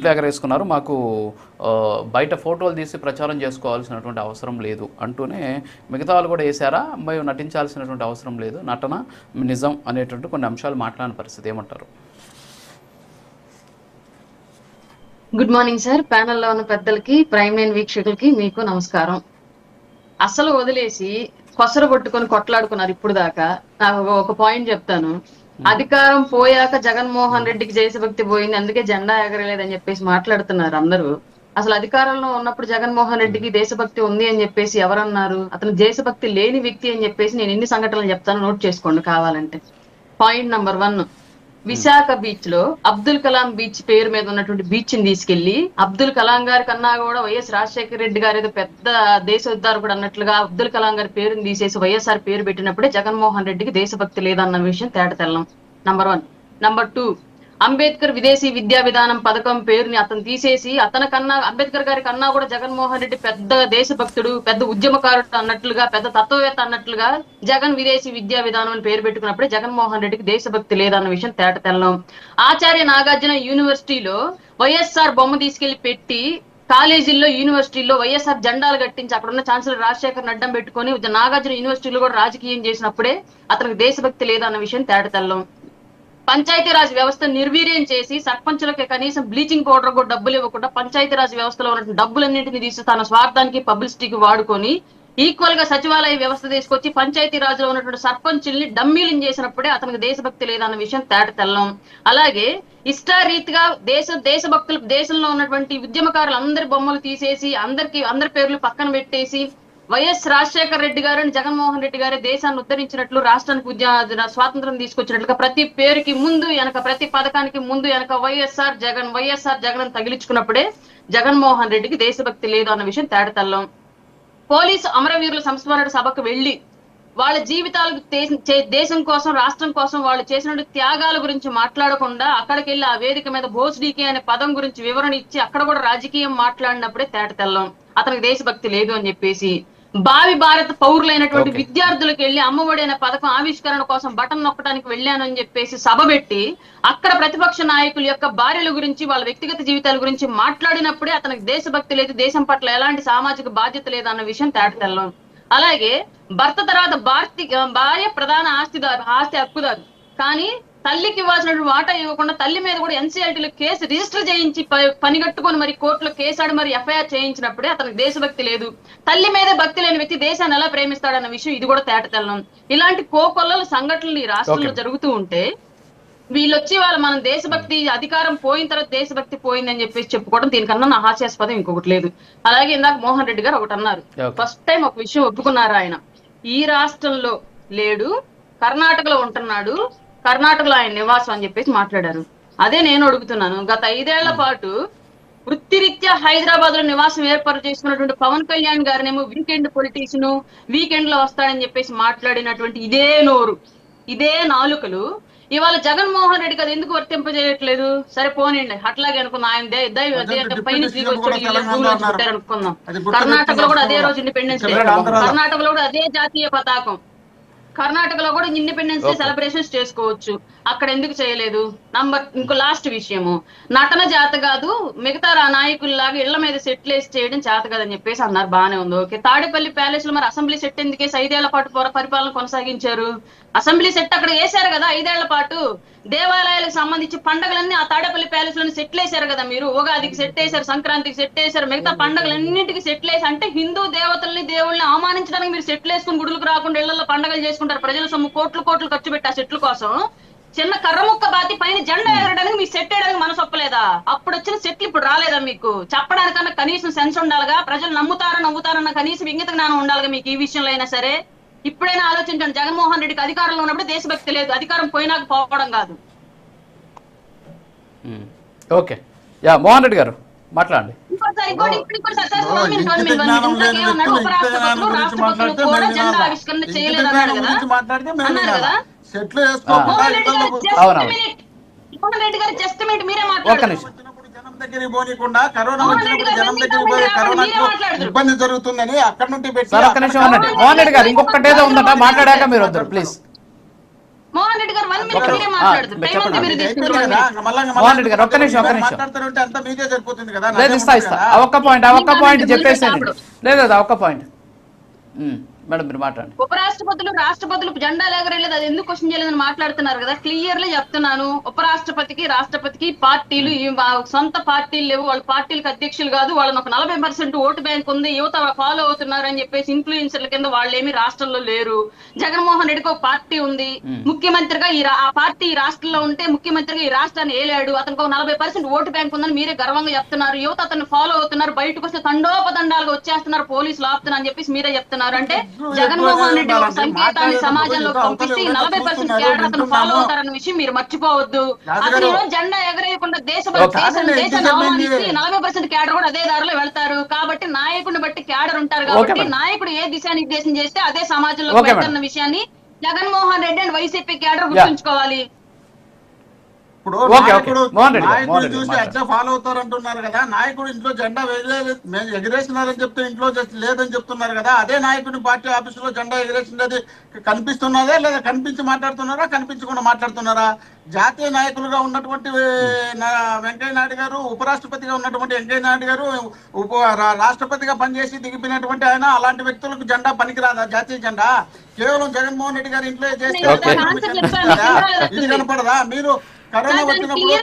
ఇంట్లో ఎగరేసుకున్నారు మాకు బయట ఫోటోలు తీసి ప్రచారం చేసుకోవాల్సినటువంటి అవసరం లేదు అంటూనే మిగతా వాళ్ళు కూడా వేసారా మేము నటించాల్సినటువంటి అవసరం లేదు. నటన నిజం అనేటువంటి కొన్ని అంశాలు మాట్లాడిన పరిస్థితి ఏమంటారు? Good morning sir. ప్యానెల్లో ఉన్న పెద్దలకి ప్రైమ్ నైన్ వీక్షకులకి మీకు నమస్కారం. అసలు వదిలేసి కొసరు కొట్టుకొని కొట్లాడుకున్నారు ఇప్పుడు దాకా. నాకు ఒక పాయింట్ చెప్తాను. అధికారం పోయాక జగన్మోహన్ రెడ్డికి దేశభక్తి పోయింది అందుకే జెండా ఎగరలేదని చెప్పేసి మాట్లాడుతున్నారు అందరూ. అసలు అధికారంలో ఉన్నప్పుడు జగన్మోహన్ రెడ్డికి దేశభక్తి ఉంది అని చెప్పేసి ఎవరన్నారు? అతను దేశభక్తి లేని వ్యక్తి అని చెప్పేసి నేను ఎన్ని సంఘటనలు చెప్తాను నోట్ చేసుకోండి కావాలంటే. పాయింట్ నంబర్ వన్ విశాఖ బీచ్లో అబ్దుల్ కలాం బీచ్ పేరు మీద ఉన్నటువంటి బీచ్ని తీసుకెళ్ళి అబ్దుల్ కలాం గారి కన్నా కూడా వైఎస్ రాజశేఖర రెడ్డి గారు ఏదో పెద్ద దేశ ఉద్ధారకుడు అన్నట్లుగా అబ్దుల్ కలాం గారి పేరుని తీసేసి వైఎస్ఆర్ పేరు పెట్టినప్పుడే జగన్మోహన్ రెడ్డికి దేశభక్తి లేదన్న విషయం తేట Tellam. Number one number two Ambedkar విదేశీ విద్యా విధానం పథకం పేరుని అతను తీసేసి అతని కన్నా అంబేద్కర్ గారి కన్నా కూడా జగన్మోహన్ రెడ్డి పెద్ద దేశభక్తుడు పెద్ద ఉద్యమకారుడు అన్నట్లుగా పెద్ద తత్వవేత్త అన్నట్లుగా జగన్ విదేశీ విద్యా విధానం అని పేరు పెట్టుకున్నప్పుడే జగన్మోహన్ రెడ్డికి దేశభక్తి లేదన్న విషయం తేట తెల్లం. ఆచార్య నాగార్జున యూనివర్సిటీలో వైఎస్ఆర్ బొమ్మ తీసుకెళ్ళి పెట్టి కాలేజీల్లో యూనివర్సిటీల్లో వైఎస్ఆర్ జెండాలు కట్టించి అక్కడ ఉన్న ఛాన్సలర్ రాజశేఖర్ అడ్డం పెట్టుకొని నాగార్జున యూనివర్సిటీలో కూడా రాజకీయం చేసినప్పుడే అతనికి దేశభక్తి లేదన్న విషయం తేట తెల్లం. పంచాయతీరాజ్ వ్యవస్థ నిర్వీర్యం చేసి సర్పంచులకి కనీసం బ్లీచింగ్ పౌడర్ కూడా డబ్బులు ఇవ్వకుండా పంచాయతీరాజ్ వ్యవస్థలో ఉన్న డబ్బులన్నింటినీ తీసి తన స్వార్థానికి పబ్లిసిటీకి వాడుకొని ఈక్వల్గా సచివాలయ వ్యవస్థ తీసుకొచ్చి పంచాయతీ లో ఉన్నటువంటి సర్పంచుల్ని డమ్మీలను చేసినప్పుడే అతనికి దేశభక్తి లేదన్న విషయం తేట తెల్లం అలాగే ఇష్టారీతిగా దేశ దేశభక్తులు దేశంలో ఉన్నటువంటి ఉద్యమకారులు అందరి బొమ్మలు తీసేసి అందరికి అందరి పేర్లు పక్కన పెట్టేసి వైఎస్ రాజశేఖర రెడ్డి గారు జగన్మోహన్ రెడ్డి గారు దేశాన్ని ఉద్ధరించినట్లు రాష్ట్రానికి ఉద్యా స్వాతంత్రం తీసుకొచ్చినట్లుగా ప్రతి పేరుకి ముందు వెనక ప్రతి పథకానికి ముందు వెనక వైఎస్ఆర్ జగన్ వైఎస్ఆర్ జగన్ తగిలించుకున్నప్పుడే జగన్మోహన్ రెడ్డికి దేశభక్తి లేదు అన్న విషయం తేడతల్లం. పోలీసు అమరవీరుల సంస్మరణ సభకు వెళ్ళి వాళ్ళ జీవితాలకు చే- దేశం కోసం రాష్ట్రం కోసం వాళ్ళు చేసిన త్యాగాల గురించి మాట్లాడకుండా అక్కడికి వెళ్ళి ఆ వేదిక మీద భోస్డీకే అనే పదం గురించి వివరణ ఇచ్చి అక్కడ కూడా రాజకీయం మాట్లాడినప్పుడే తేట తెల్లం అతనికి దేశభక్తి లేదు అని చెప్పేసి భావి భారత పౌరులైనటువంటి. విద్యార్థులకు వెళ్ళి అమ్మఒడి అనే పథకం ఆవిష్కరణ కోసం బటన్ నొక్కడానికి వెళ్ళానని చెప్పేసి సభ పెట్టి అక్కడ ప్రతిపక్ష నాయకుల యొక్క భార్యల గురించి వాళ్ళ వ్యక్తిగత జీవితాల గురించి మాట్లాడినప్పుడే అతనికి దేశభక్తి లేదు దేశం పట్ల ఎలాంటి సామాజిక బాధ్యత లేదు అన్న విషయం తేట తెల్లం అలాగే భర్త తర్వాత భార్తి భార్య ప్రధాన ఆస్తిదారు ఆస్తి హక్కుదారు కానీ తల్లికి ఇవ్వాల్సిన వాటా ఇవ్వకుండా తల్లి మీద కూడా ఎన్సీఆర్టీలో కేసు రిజిస్టర్ చేయించి పనిగట్టుకొని మరి కోర్టులో కేసాడి మరి ఎఫ్ఐఆర్ చేయించినప్పుడే అతనికి దేశభక్తి లేదు. తల్లి మీదే భక్తి లేని వ్యక్తి దేశాన్ని ఎలా ప్రేమిస్తాడన్న విషయం ఇది కూడా తేట తెల్లం ఇలాంటి కోకొల్లల సంఘటనలు ఈ రాష్ట్రంలో. జరుగుతూ ఉంటే వీళ్ళొచ్చి వాళ్ళు మనం దేశభక్తి అధికారం పోయిన తర్వాత దేశభక్తి పోయిందని చెప్పేసి చెప్పుకోవడం దీనికన్నా నా హాస్యాస్పదం ఇంకొకటి లేదు. అలాగే ఇందాక మోహన్ రెడ్డి గారు ఒకటి అన్నారు. ఫస్ట్ టైం ఒక విషయం ఒప్పుకున్నారు ఆయన. ఈ రాష్ట్రంలో లేడు కర్ణాటకలో ఉంటున్నాడు కర్ణాటకలో ఆయన నివాసం అని చెప్పేసి మాట్లాడారు. అదే నేను అడుగుతున్నాను. గత ఐదేళ్ళ పాటు వృత్తిరీత్యా హైదరాబాద్లో నివాసం ఏర్పాటు చేసుకున్నటువంటి పవన్ కళ్యాణ్ గారినేమో వీకెండ్ పొలిటీషియన్ వీకెండ్లో వస్తాడని చెప్పేసి మాట్లాడినటువంటి ఇదే నోరు ఇదే నాలుకలు. ఇవాళ జగన్మోహన్ రెడ్డికి అది ఎందుకు వర్తింపజేయట్లేదు? సరే పోనీండి అట్లాగే అనుకుందాం. ఆయన పైన అనుకుందాం కర్ణాటకలో కూడా అదే. రోజు ఇండిపెండెన్స్ డే. కర్ణాటకలో కూడా అదే జాతీయ పతాకం. కర్ణాటకలో కూడా ఇండిపెండెన్స్ డే. సెలబ్రేషన్స్ చేసుకోవచ్చు. అక్కడ ఎందుకు చేయలేదు? నంబర్ ఇంకో లాస్ట్ విషయము. నటన చేత కాదు మిగతా రా నాయకుల్లాగా ఇళ్ళ మీద సెట్లు వేసి చేయడం చేత కాదని చెప్పేసి అన్నారు. బానే ఉంది. ఓకే. తాడేపల్లి ప్యాలెస్లో మరి అసెంబ్లీ సెట్ ఎందుకేసి ఐదేళ్ళ పాటు పొర- పరిపాలన కొనసాగించారు? అసెంబ్లీ సెట్ అక్కడ వేశారు కదా ఐదేళ్ళ పాటు. దేవాలయాలకు సంబంధించి పండగలన్నీ ఆ తాడేపల్లి ప్యాలెస్లోని సెట్లు వేశారు కదా మీరు. ఉగాదికి సెట్ వేశారు సంక్రాంతికి సెట్ వేశారు మిగతా పండగలన్నింటికి సెట్లు వేసి అంటే హిందూ దేవతల్ని దేవుళ్ళని అవమానించడానికి మీరు సెట్లు వేసుకుని గుడులకు రాకుండా ఇళ్ళలో పండగలు చేసుకుంటారు ప్రజల సొమ్ము కోట్లు కోట్లు ఖర్చు పెట్టి ఆ సెట్ల కోసం. చిన్న కర్ర ముక్క బాతి పైన జెండా ఎగరడానికి మీకు సెట్ వేయడానికి మనసు ఒప్పలేదా? అప్పుడు వచ్చిన సెట్లు ఇప్పుడు రాలేదా మీకు? చెప్పడానికన్నా కనీసం సెన్స్ ఉండాలిగా? ప్రజలు నమ్ముతారా నవ్వుతారన్న కనీసం ఇంగిత జ్ఞానం ఉండాలిగా మీకు ఈ విషయంలో అయినా సరే? ఇప్పుడైనా ఆలోచించండి. జగన్మోహన్ రెడ్డికి అధికారంలో ఉన్నప్పుడు దేశభక్తి లేదు. అధికారం పోయినాక పోవడం కాదు. ఓకే యా మోహన్ రెడ్డి గారు. మాట్లాడండి. ఒక్క నిమిషం. దగ్గరికి పోనీకుండా కరోనా వచ్చినప్పుడు జనం దగ్గరికి పోయి? కరోనాకు. ఇబ్బంది జరుగుతుందని అక్కడ నుండి పెట్టి మోహన్ రెడ్డి గారు ఇంకొకటేదో ఉందట మాట్లాడాక మీరు వద్దరు ప్లీజ్ మోహన్ రెడ్డి గారు వన్ మినిట్ ఓకే. మీరే ఆ, మాట్లాడదు మీరు టైం అంతా చెప్పండి. మీరు ఇది తీసుకుంటారు అయిపోయింది one కదా, minute. ఇంకా మళ్ళా- ఇంకా మోహన్ రెడ్డి గారు, ఒక్క మళ్ళా నిమిషం, ఒక్క నిమిషం. మాట్లాడుతారంటే అంతా మీకే సరిపోతుంది కదా లేదు ఇస్తా ఇస్తా ఆ ఒక్క పాయింట్ ఆ ఒక్క పాయింట్ మళ్ళీ లేదు ఒక్క పాయింట్ మేడం మీరు మాట్లాడండి. ఉపరాష్ట్రపతులు రాష్ట్రపతులు జెండా ఎగరేయలేదు. అది ఎందుకు క్వశ్చన్ చేయలేదని మాట్లాడుతున్నారు కదా. క్లియర్లీ చెప్తున్నాను. ఉపరాష్ట్రపతికి రాష్ట్రపతికి పార్టీలు సొంత పార్టీలు లేవు. వాళ్ళ పార్టీలకు అధ్యక్షులు కాదు. వాళ్ళని ఒక నలభై పర్సెంట్ ఓటు బ్యాంక్ ఉంది. యువత ఫాలో అవుతున్నారు అని చెప్పేసి ఇన్ఫ్లుయెన్సర్ల కింద వాళ్ళేమి రాష్ట్రంలో లేరు. జగన్మోహన్ రెడ్డికి ఒక పార్టీ ఉంది. ముఖ్యమంత్రిగా ఈ ఆ పార్టీ ఈ రాష్ట్రంలో ఉంటే ముఖ్యమంత్రిగా ఈ రాష్ట్రాన్ని ఏలాడు. అతనికి ఒక నలభై పర్సెంట్ ఓటు బ్యాంక్ ఉందని మీరే గర్వంగా చెప్తున్నారు. యువత అతన్ని ఫాలో అవుతున్నారు. బయటకు వస్తే తండోపదండాలుగా వచ్చేస్తున్నారు పోలీసులు ఆపుతున్నారు అని చెప్పేసి మీరే చెప్తున్నారు. అంటే జగన్మోహన్ రెడ్డి ఒక సంకేతాన్ని సమాజంలో పంపిస్తే నలభై పర్సెంట్ క్యాడర్ అతను ఫాలో అవుతారన్న విషయం మీరు మర్చిపోవద్దు అతను జెండా ఎగరేయకుండా దేశ. దేశం దేశాన్ని అవమానిస్తే. నలభై పర్సెంట్ క్యాడర్ కూడా అదే దారిలో వెళ్తారు కాబట్టి నాయకుడిని బట్టి క్యాడర్ ఉంటారు కాబట్టి. నాయకుడు ఏ దిశానిర్దేశం చేస్తే అదే సమాజంలో. వెళ్తున్న విషయాన్ని Jaganmohan Reddy and YCP cadre. గుర్తుంచుకోవాలి ఇప్పుడు. నాయకుడు చూసి ఎట్లా ఫాలో అవుతారు అంటున్నారు కదా నాయకుడు ఇంట్లో జెండా ఎగిరే- మే- ఎగిరేసినారని చెప్తే ఇంట్లో జస్ట్ లేదని చెప్తున్నారు కదా అదే నాయకుడి పార్టీ ఆఫీసులో జెండా ఎగిరేసినది కనిపిస్తున్నదా లేదా కనిపించి మాట్లాడుతున్నారా కనిపించకుండా మాట్లాడుతున్నారా? జాతీయ నాయకులుగా ఉన్నటువంటి వెంకయ్య నాయుడు గారు ఉపరాష్ట్రపతిగా ఉన్నటువంటి వెంకయ్య నాయుడు గారు ఉప రాష్ట్రపతిగా పనిచేసి దిగిపోయినటువంటి ఆయన అలాంటి వ్యక్తులకు జెండా పనికిరాదా? జాతీయ జెండా? కేవలం జగన్మోహన్ రెడ్డి గారి ఇంట్లో చేస్తే. ఇది కనపడదా? మీరు కరోనా వచ్చినప్పుడు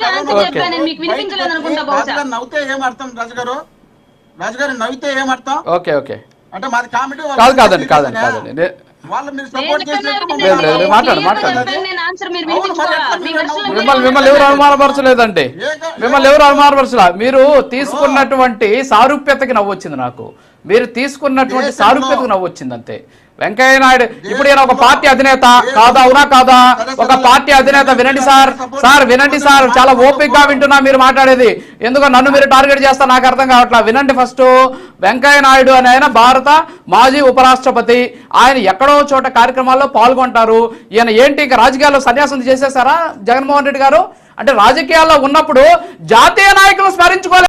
నవ్వుతే నవ్వితే ఏం అర్థం? Okay okay. అంటే మాది కామెడీ కాదు కాదండి వాళ్ళు మీరు సపోర్ట్ చేసినట్టు మిమ్మల్ని ఎవరు అనుమానపరచలేదండి. మిమ్మల్ని ఎవరు అనుమానపరచలా? మీరు తీసుకున్నటువంటి సారూప్యతకి నవ్వొచ్చింది నాకు. మీరు తీసుకున్నటువంటి సారూప్యతకు నవ్వొచ్చింది అంతే వెంకయ్య నాయుడు ఇప్పుడు ఈయన ఒక పార్టీ అధినేత కాదా అవునా కాదా? ఒక పార్టీ అధినేత వినండి సార్. సార్ వినండి సార్. చాలా ఓపిక్గా వింటున్నా మీరు మాట్లాడేది. ఎందుకో నన్ను మీరు టార్గెట్ చేస్తా నాకు అర్థం కావట్లా. వినండి ఫస్ట్. వెంకయ్య నాయుడు అనే ఆయన భారత మాజీ ఉపరాష్ట్రపతి. ఆయన ఎక్కడో చోట కార్యక్రమాల్లో పాల్గొంటారు. ఈయన ఏంటి ఇంకా రాజకీయాల్లో సన్యాసం చేసేసారా జగన్మోహన్ రెడ్డి గారు? అంటే రాజకీయాల్లో ఉన్నప్పుడు జాతీయ నాయకులు స్మరించుకోలేదు